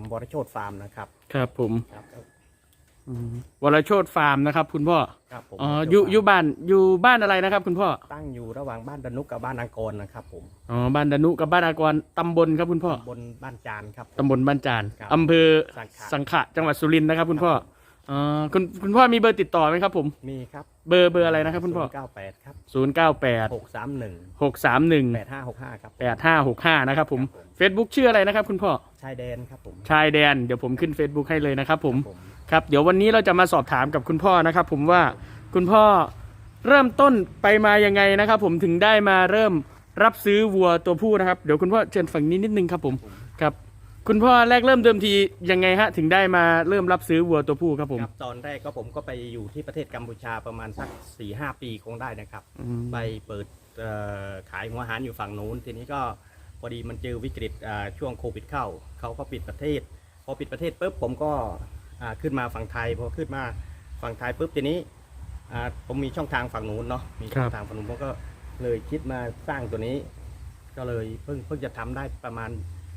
ร์มวรโชตฟาร์มนะครับครับผมครับอืมวรโชตฟาร์มนะครับ คุณพ่อครับผมอ๋อวรโชตอยู่ฟาร์มอยู่บ้านอยู่บ้านอะไรนะครับ คุณพ่อตั้งอยู่ระหว่างบ้านดนุกกับบ้านอังกรนะครับ ผมอ๋อบ้านดนุกับบ้านอากรตำบลครับคุณพ่อบนบ้านจานครับ ตำบลบ้านจานครับ อำเภอสังขะสังขะจังหวัดสุรินทร์นะครับ คุณพ่อ อ๋อคุณคุณพ่อมีเบอร์ติดต่อไหมครับ ผม มีครับเบอร์เบอร์อะไรนะครับคุณพ่อเก้าแปดครับศูนย์เก้าแปดหกสามหนึ่งหกสามหนึ่งแปดห้าหกห้าครับแปดห้าหกห้านะครับผมครับผม Facebook ชื่ออะไรนะครับ คุณพ่อชายแดนครับผมชายแดนเดี๋ยวผมขึ้น Facebook ให้เลยนะครับ ผมครับผมครับเดี๋ยววันนี้เราจะมาสอบถามกับคุณพ่อนะครับ ผมว่าคุณพ่อเริ่มต้นไปมายังไงนะครับ ผมถึงได้มาเริ่มรับซื้อวัวตัวผู้นะครับ เดี๋ยวคุณพ่อเชิญฝั่งนี้นิดนึงครับผม ครับคุณพ่อแรกเริ่มเดิมทียังไงฮะ ถึงได้มาเริ่มรับซื้อวัวตัวผู้ครับผม ครับตอนแรกก็ผมก็ไปอยู่ที่ประเทศกัมพูชาประมาณสักสี่ห้าปีคงได้นะครับ อืม ไปเปิดเอ่อขายหัวอาหารอยู่ฝั่งนู้น ทีนี้ก็พอดีมันเจอวิกฤตอ่าช่วงโควิดเข้า เขาก็ปิดประเทศ พอปิดประเทศปุ๊บผมก็อ่าขึ้นมาฝั่งไทย พอขึ้นมาฝั่งไทยปุ๊บทีนี้อ่าผมมีช่องทางฝั่งนู้นเนาะ มีช่องทางฝั่งนู้นผมก็เลยคิดมาสร้างตัวนี้ ก็เลยเพิ่งเพิ่งจะทำได้ประมาณ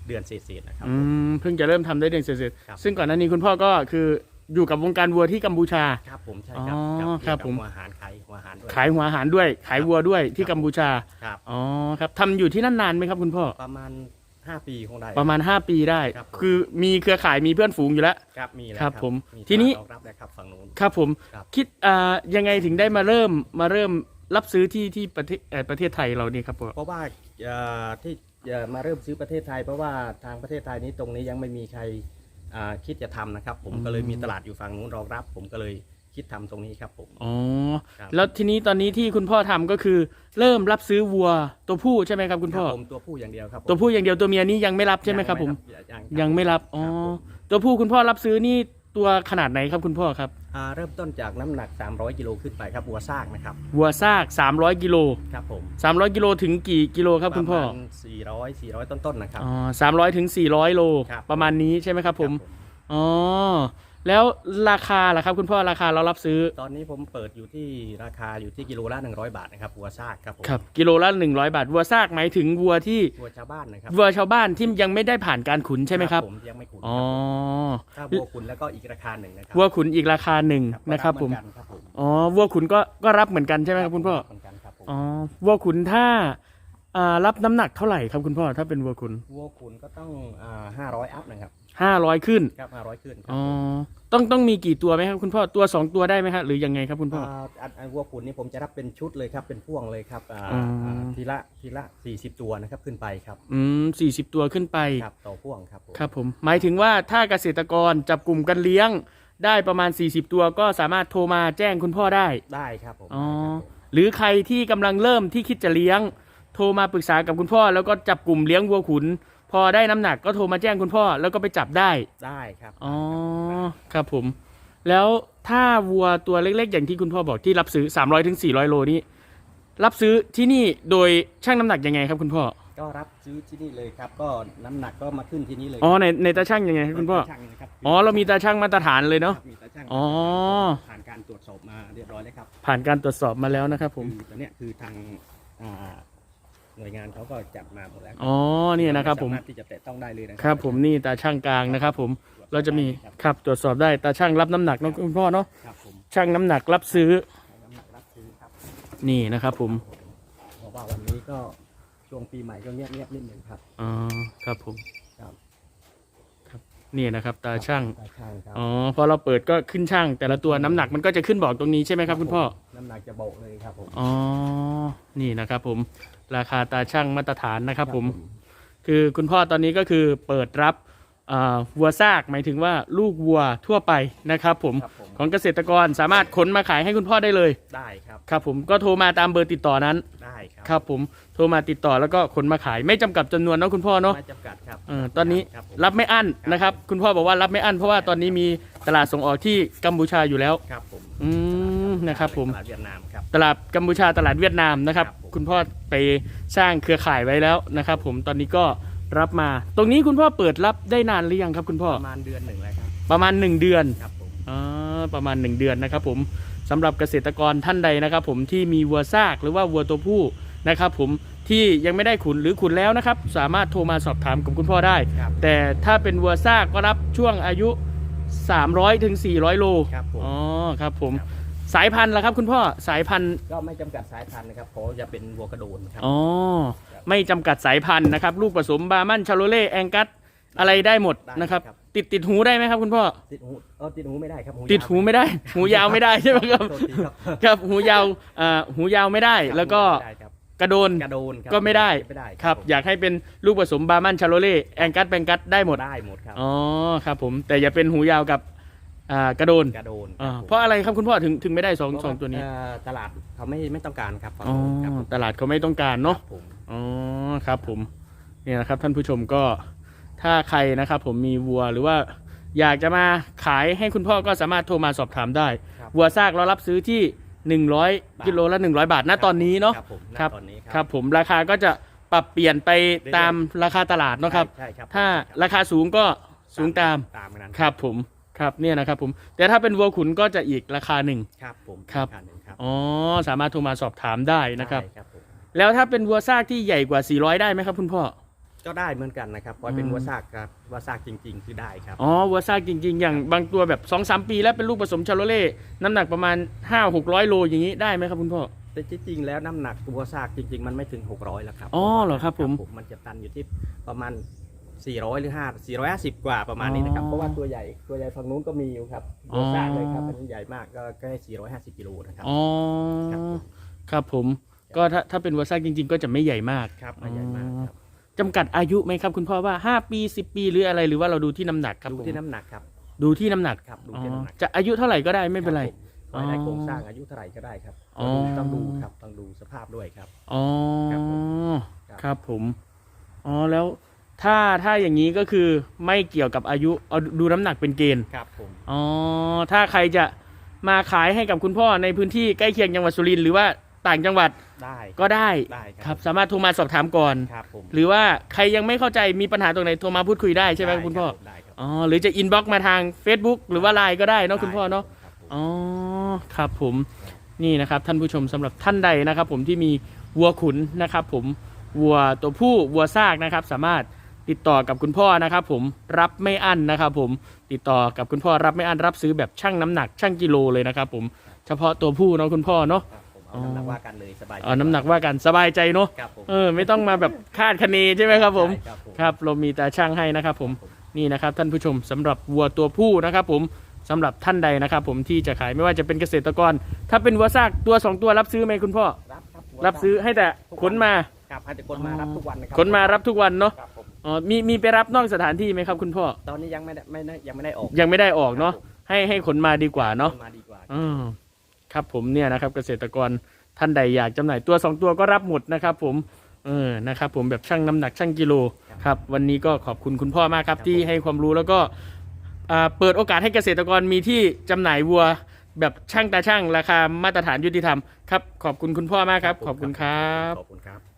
เดือนเศษๆนะครับ อืมเพิ่งจะเริ่มทำได้เดือนเสร็จครับ ๆซึ่งก่อนหน้านี้คุณพ่อก็คืออยู่กับวงการวัวที่กัมพูชา ครับผมใช่ครับอ๋อเกี่ยวครับกับผม หัวอาหารขายหัวอาหารด้วย ขายหัวอาหารด้วย ขายวัวด้วยที่ครับ กัมพูชาครับ อ๋อครับทำอยู่ที่นั่นนานไหมครับคุณพ่อประมาณ 5 ปีคงได้ ประมาณ 5 ปีได้ ครับผมคือมีเครือข่ายมีเพื่อนฝูงอยู่แล้ว ครับมีแล้วครับผมมีทีนี้ ตลาดรองรับแล้วครับฝั่งนู้น ครับผมครับ คิดอ่ายังไงถึงได้มาเริ่มมาเริ่มรับซื้อที่ที่ประเทศเอ่อประเทศไทยเรานี่ครับพ่อ เพราะว่าเอ่อที่ เอ่อมาเริ่มซื้อประเทศไทย เพราะว่าทางประเทศไทยนี้ตรงนี้ยังไม่มีใครอ่าคิดจะทำนะครับผมอืมก็เลยมีตลาดอยู่ฝั่งนู้นรองรับ ผมก็เลยคิดทำตรงนี้ครับผม อ๋อครับ แล้วทีนี้ตอนนี้ที่คุณพ่อทำก็คือ เริ่มรับซื้อวัวตัวผู้ใช่ไหมครับคุณพ่อรับผมตัวผู้อย่างเดียวครับผมตัวผู้อย่างเดียวตัวเมียนี้ยังไม่รับใช่ไหมครับผม ยังยังไม่รับอ๋อครับผมตัวผู้คุณพ่อรับซื้อนี่ ตัวขนาดไหนครับคุณพ่อครับอ่าเริ่มต้นจากน้ำหนัก 300 กิโลขึ้นไปครับวัวซากนะครับวัวซาก 300 กิโล ครับผม300 กิโลถึงกี่กิโลครับคุณพ่อประมาณ400 400 ต้นๆนะครับ อ๋อสามร้อยถึงสี่ร้อยโล ครับ ประมาณนี้ใช่ไหมครับผม ครับอ๋อ แล้วราคาล่ะครับ คุณพ่อราคาเรารับซื้อ ตอนนี้ผมเปิดอยู่ที่ราคาอยู่ที่กิโลละ100 บาทนะครับวัวซากครับผมครับกิโลละหนึ่งร้อยบาท วัวซากหมายถึงวัวที่วัวชาวบ้านนะครับวัวชาวบ้านที่ยังไม่ได้ผ่านการขุนใช่ไหมครับผมยังไม่ขุนอ๋อถ้าวัวขุนแล้วก็อีกราคาหนึ่งนะครัวัวขุนอีกราคาหนึ่งครับนะครับผมเหอนกันครับผมอ๋อวัวขุนก็ก็รับเหมือนกันใช่ไหมครับคุณพ่อเหมือนกันครับผมอ๋อวัวขุนถ้า อ่ารับน้ำหนักเท่าไหร่ครับคุณพ่อถ้าเป็นวัวขุนวัวขุนก็ต้องห้าร้อยอัพนะครับห้าร้อยขึ้นครับห้าร้อยขึ้นครัอ๋อต้องต้องมีกี่ตัวไหมครับคุณพ่อตัวสองตัวได้ไหมครับหรือยังไงครับคุณพ่อาอันอันวัวขุนนี่ผมจะรับเป็นชุดเลยครับเป็นพ่วงเลยครับอ่าอ๋ออ่าทีละทีละสี่สิบตัวนะครับขึ้นไปครับอืมสี่สิบตัวขึ้นไป ครับต่อพ่วงครับผมครับผมหมายถึงว่าถ้าเกษตรกรจับกลุ่มกันเลี้ยง ได้ประมาณ 40 ตัวก็สามารถโทรมาแจ้งคุณพ่อได้ ได้ครับผมอ๋อ ได้ครับผมหรือใครที่กำลังเริ่มที่คิดจะเลี้ยง โทรมาปรึกษากับคุณพ่อ แล้วก็จับกลุ่มเลี้ยงวัวขุน พอได้น้ำหนักก็โทรมาแจ้งคุณพ่อแล้วก็ไปจับได้ ได้ครับ อ๋อ ครับผม แล้วถ้าวัวตัวเล็ก ๆ อย่างที่คุณพ่อบอกที่รับซื้อ 300ถึง400 โลนี้ รับซื้อที่นี่โดยชั่งน้ำหนักยังไงครับคุณพ่อ ก็รับซื้อที่นี่เลยครับ ก็น้ำหนักก็มาขึ้นที่นี่เลยอ๋อในในตาช่างยังไงครับคุณพ่อ ช่างนะครับอ๋อเรามีตาช่างมาตรฐานเลยเนาะครับมีตาช่างอ๋อ ผ่านการตรวจสอบมาเรียบร้อยแล้วครับผ่านการตรวจสอบมาแล้วนะครับผม คือตอนเนี้ยคือทางอ่า หน่วยงานเขาก็จัดมาหมดแล้วอ๋อเนี่ยนะครับผมสามารถที่จะแตะต้องได้เลยนะ ครับผมนี่ตาช่างกลางนะครับผมเราจะมีครับ ครับตรวจสอบได้ตาช่างรับน้ำหนักเนาะคุณพ่อเนาะครับผมช่างน้ำหนักรับซื้อน้ำหนักรับซื้อครับนี่นะครับผมเพราะว่าวันนี้ก็ช่วงปีใหม่ก็เงียบเงียบๆนิดหนึ่งครับ อ๋อครับผมครับ นี่นะครับตาช่างตาช่างครับอ๋อพอเราเปิดก็ขึ้นช่าง แต่ละตัวน้ำหนักมันก็จะขึ้นบอกตรงนี้ใช่ไหมครับคุณพ่อ น้ำหนักจะโบกเลยครับผมอ๋อ นี่นะครับผมราคาตาช่างมาตรฐานนะครับผม คือคุณพ่อตอนนี้ก็คือเปิดรับอ่าวัวซากหมายถึงว่าลูกวัวทั่วไปนะครับผมครับผมของเกษตรกรสามารถขนมาขายให้คุณพ่อได้เลย ได้ครับ ครับผมก็โทรมาตามเบอร์ติดต่อนั้นได้ ครับครับผมโทรมาติดต่อแล้วก็ขนมาขายไม่จำกัดจำนวนเนาะคุณพ่อเนาะไม่จำกัดครับเออตอนนี้ครับผมรับไม่อั้นนะครับ คุณพ่อบอกว่ารับไม่อั้นเพราะว่าตอนนี้มีตลาดส่งออกที่กัมพูชาอยู่แล้ว ครับผมอืมนะครับผม ตลาดเวียดนามครับ ตลาดกัมพูชาตลาดเวียดนามนะครับ ครับผม คุณพ่อไปสร้างเครือข่ายไว้แล้วนะครับ ผมตอนนี้ก็รับมา ตรงนี้คุณพ่อเปิดรับได้นานหรือยังครับ คุณพ่อประมาณเดือนหนึ่งแล้วครับประมาณ 1 เดือนครับผม อ่าประมาณ 1 เดือนนะครับ ผม สำหรับเกษตรกรท่านใดนะครับ ผมที่มีวัวซากหรือว่าวัวตัวผู้นะครับ ผมที่ยังไม่ได้ขุนหรือขุนแล้วนะครับ สามารถโทรมาสอบถามกับคุณพ่อได้ครับแต่ถ้าเป็นวัวซากก็รับช่วงอายุ 300ถึง400 โลครับผมอ๋อครับผมครับสายพันธุ์ล่ะครับ คุณพ่อสายพันธุ์ก็ไม่จำกัดสายพันธุ์นะครับเพราะจะเป็นวัวกระโดนครับอ๋อไม่จำกัดสายพันธุ์นะครับ ลูกผสมบาร์มันชาโลเล่แองกัสอะไรได้หมดได้นะครับครับ ติดติดหูได้ไหมครับ คุณพ่อ ติดหูเออติดหูไม่ได้ครับติดหูไม่ได้ หูยาวไม่ได้ใช่ไหมครับโทษทีครับครับหูยาวอ่าหูยาวไม่ได้ แล้วก็ไม่ได้ครับกระโดนกระโดนครับก็ไม่ได้ไม่ได้ครับผมอยากให้เป็นลูกผสมบาร์มันชาโลเล่แองกัสแบงกัสได้หมดได้หมดครับอ๋อครับผมแต่อย่าเป็นหูยาวกับอ่ากระโดนกระโดนอ่าคบผมเพราะอะไรครับคุณพ่อถึงถึงไม่ได้สองสองตัวนี้เตลาดเขาไม่ไม่ต้องการครับฝั่งอ๋อนู้นครับผมตลาดเขาไม่ต้องการเนาะครับผมอ๋อครับผมเนี่ยนะครับท่านผู้ชมก็ ถ้าใครนะครับผมมีวัวหรือว่าอยากจะมาขายให้คุณพ่อก็สามารถโทรมาสอบถามได้ ครับวัวซากเรารับซื้อที่ 100 กิโลละ 100 บาทณตอนนี้เนาะครับผมณครับตอนนี้ครับผมราคาก็จะปรับเปลี่ยนไปตามราคาตลาดเนาะครับ ใช่ครับถ้าใช่ราคาสูงก็สูงตาม ตามนั้นครับผมครับเนี่ยนะครับผมแต่ถ้าเป็นวัวขุนก็จะอีกราคาหนึ่ง ครับผมครับาาหนึ่งครับอ๋อสามารถโทรมาสอบถามได้นะครับ ใช่ครับผมแล้วถ้าเป็นวัวซากที่ใหญ่กว่า 400 ได้ไหมครับคุณพ่อ ก็ได้เหมือนกันนะครับเพราะเป็นวัวซากครับวัวซากจริง ๆ คือได้ครับ อ๋อวัวซากจริง ๆ อย่างบางตัวแบบ2อสปีแล้วเป็นลูกผสมชาโลเล่น้ำหนักประมาณ 5 600 โลอย่างนี้ได้ไหมครับคุณพ่อแต่จริงๆแล้วน้ำหนักวัวซากจริง ๆ มันไม่ถึง 600แล้วครับอ๋อเหรอครับผมมันจะตันอยู่ที่ประมาณ 400 หรือ5 450 กว่าประมาณนี้นะครับอ๋อเพราะว่าตัวใหญ่ตัวใหญ่ฝั่งนู้นก็มีอยู่ครับอ๋อวัวซากเลยครับอันนี้ใหญ่มากก็ใกล้450กิโลนะครับอ๋อครับผมครับผมก็ถ้าถ้าเป็นวัวซากจริง ๆ ก็จะไม่ใหญ่มากครับไม่ใหญ่มากครับ จำกัดอายุไหมครับ คุณพ่อว่า 5 ปี 10 ปีหรืออะไรหรือว่าเราดูที่น้ำหนักครับดูผมที่น้ำหนักครับดูที่น้ำหนักครับดูอ๋อที่น้ำหนักจะอายุเท่าไหร่ก็ได้ไม่เป็นไรคบผมขอให้ได้โครงสร้างอายุเท่าไหร่ก็ได้ครับอ๋อ ต้องดูครับต้องดูสภาพด้วยครับ อ๋อครับผมครับ ครับผมอ๋อแล้วถ้าถ้าอย่างนี้ก็คือไม่เกี่ยวกับอายุเอาดูน้ำหนักเป็นเกณฑ์ครับผมอ๋อถ้าใครจะมาขายให้กับคุณพ่อในพื้นที่ใกล้เคียงจังหวัดสุรินทร์หรือว่า ต่างจังหวัดได้ก็ได้ได้คครัรับบสามารถโทรมาสอบถามก่อน ครับผมหรือว่าใครยังไม่เข้าใจมีปัญหาตรงไหนโทรมาพูดคุยได้ใช่ไหมด้คุณพ่อรับได้ครับอ๋อหรือจะอินบ็อกมาทาง Facebook หรือว่าไลน์ก็ได้เนาะคุณพ่อเนาะครับผมอ๋อครับผมนี่นะครับท่านผู้ชมสำหรับท่านใดนะครับ ผมที่มีวัวขุนนะครับผมวัวตัวผู้วัวซากนะครับ สามารถติดต่อกับคุณพ่อนะครับผมรับไม่อั้นนะครับผมติดต่อกับคุณพ่อรับไม่อั้นรับซื้อแบบชั่งน้ำหนักชั่งกิโลเลยนะครับผมเฉพาะตัวผู้เนาะคุณพ่อเนาะครับผม เอาน้ำหนักว่ากันเลยสบายใจเอาน้ำหนักว่ากันสบายใจเนาะครับผมเออไม่ต้องมาแบบคาดคะเนใช่ไหมครับผม ใช่ครับผมครับเรามีตาช่างให้นะครับผมนี่นะครับท่านผู้ชมสำหรับวัวตัวผู้นะครับผมสำหรับท่านใดนะครับผมที่จะขายไม่ว่าจะเป็นเกษตรกร ถ้าเป็นวัวซากตัวสองตัวรับซื้อไหมคุณพ่อ รับครับรับซื้อให้แต่ขนมาครับให้แต่คนมารับทุกวันนะครัขนมารับทุกวันเนาะครับผมอ๋อมีมีไปรับนอกสถานที่ไหมครับคุณพ่อตอนนี้ยังไม่ได้ไม่ได้ยังไม่ได้ออกยังไม่ได้ออกเนาะครับผมให้ให้ขนมาดีกว่าเนาะคมาดีกว่า อืม ครับผมเนี่ยนะครับเกษตรกรท่านใดอยากจำหน่ายตัวสองตัวก็รับหมดนะครับผมเออนะครับผมแบบชั่งน้ำหนักชั่งกิโลครับวันนี้ก็ขอบคุณคุณพ่อมากครับที่ให้ความรู้แล้วก็อ่าเปิดโอกาสให้เกษตรกรมีที่จำหน่ายวัว แบบช่างตาช่างราคามาตรฐานยุติธรรมครับขอบคุณคุณพ่อมากครับ ขอบคุณครับขอบคุณครับ